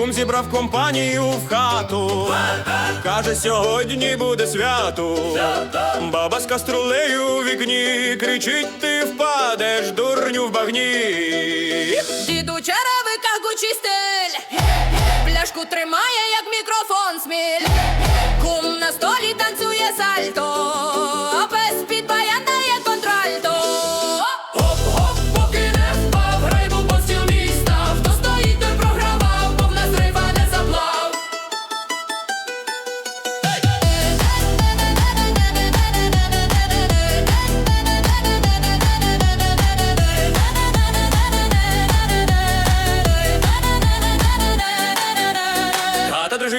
Кум зібрав компанію в хату. Каже, сьогодні буде свято. Баба з каструлею у вікні кричить, ти впадеш, дурню в багні. Діду черевика гучий стиль Пляшку тримає, як мікрофон сміль Кум на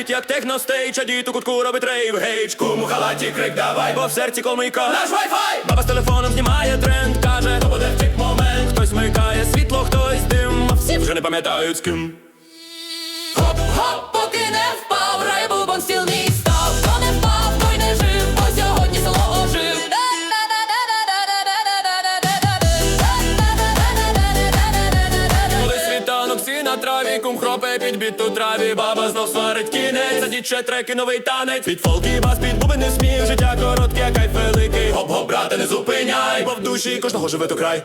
Хата як техностейч, а дід у кутку робить рейв. Гейдж, кум у халаті, крик давай, бо в серці колмийка. Наш вайфай! Баба з телефоном знімає тренд, каже, то буде втік момент Хтось микає світло, хтось дим, а всі вже не пам'ятають з ким. Гоп-гоп, поки не впав, райбубон стіл міста Хто не впав, той не жив, бо сьогодні село ожив. Коли світанок всі на траві, кум хропе під біт у траві. Баба знов сварить кінець, а дід ще треки новий танець. Під фолк і бас, під бубен не сміх, життя коротке, кайф великий. Гоп-гоп, брате, не зупиняй, бо в душі кожного живе то край